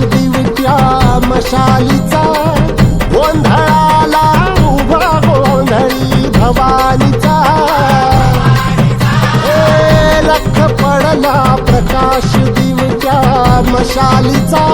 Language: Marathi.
दिवट्या मशालीचा गोंधळाला उभा गोंधळी भवानीचा. लख पडला प्रकाश दिवट्या मशालीचा.